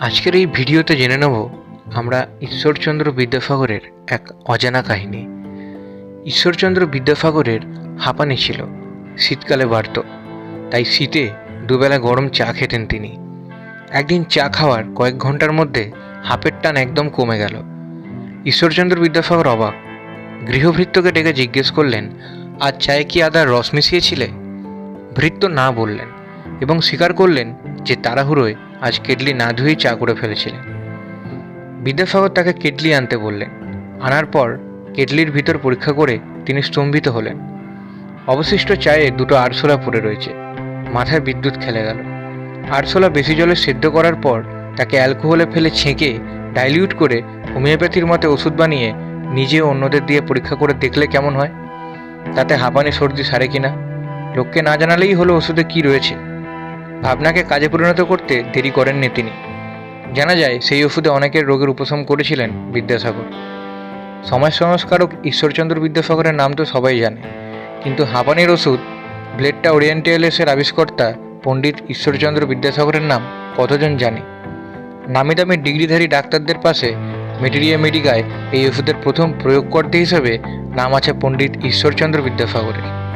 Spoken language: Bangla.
আজকের এই ভিডিওতে জেনে নেব আমরা ঈশ্বরচন্দ্র বিদ্যাসাগরের এক অজানা কাহিনী। ঈশ্বরচন্দ্র বিদ্যাসাগরের হাঁপানি ছিল, শীতকালে বাড়ত, তাই শীতে দুবেলা গরম চা খেতেন তিনি। একদিন চা খাওয়ার কয়েক ঘণ্টার মধ্যে হাঁপের টান একদম কমে গেল। ঈশ্বরচন্দ্র বিদ্যাসাগর অবাক গৃহভৃত্যকে ডেকে জিজ্ঞেস করলেন, আজ চায়ে কি আদার রস মিশিয়েছিলে? ভৃত্য না বললেন এবং স্বীকার করলেন যে তাড়াহুড়োয় আজ কেটলি না ধুয়েই চা করে ফেলেছিলেন। বিদ্যাসাগর তাকে কেটলি আনতে বললেন। আনার পর কেটলির ভিতর পরীক্ষা করে তিনি স্তম্ভিত হলেন। অবশিষ্ট চায়ে দুটো আরশোলা পড়ে রয়েছে। মাথায় বিদ্যুৎ খেলে গেল। আরশোলা বেশি জলে সেদ্ধ করার পর তাকে অ্যালকোহলে ফেলে ছেঁকে ডাইলিউট করে হোমিওপ্যাথির মতে ওষুধ বানিয়ে নিজে অন্যদের দিয়ে পরীক্ষা করে দেখলে কেমন হয়? তাতে হাঁপানি, সর্দি সারে কিনা? লোককে না জানালেই হলো ওষুধে কি রয়েছে? ভাবনাকে কাজে পরিণত করতে দেরি করেননি তিনি। জানা যায়, সেই ওষুধে অনেকের রোগের উপশম করেছিলেন বিদ্যাসাগর। সমাজ সংস্কারক ঈশ্বরচন্দ্র বিদ্যাসাগরের নাম তো সবাই জানে। কিন্তু হাঁপানির ওষুধ, ব্লেডটা ওরিয়েন্টালেসের আবিষ্কর্তা পণ্ডিত ঈশ্বরচন্দ্র বিদ্যাসাগরের নাম কতজন জানে? নামি দামি ডিগ্রিধারী ডাক্তারদের পাশে মেটেরিয়া মেডিকায় এই ওষুধের প্রথম প্রয়োগকর্তা হিসেবে নাম আছে পণ্ডিত ঈশ্বরচন্দ্র বিদ্যাসাগরের।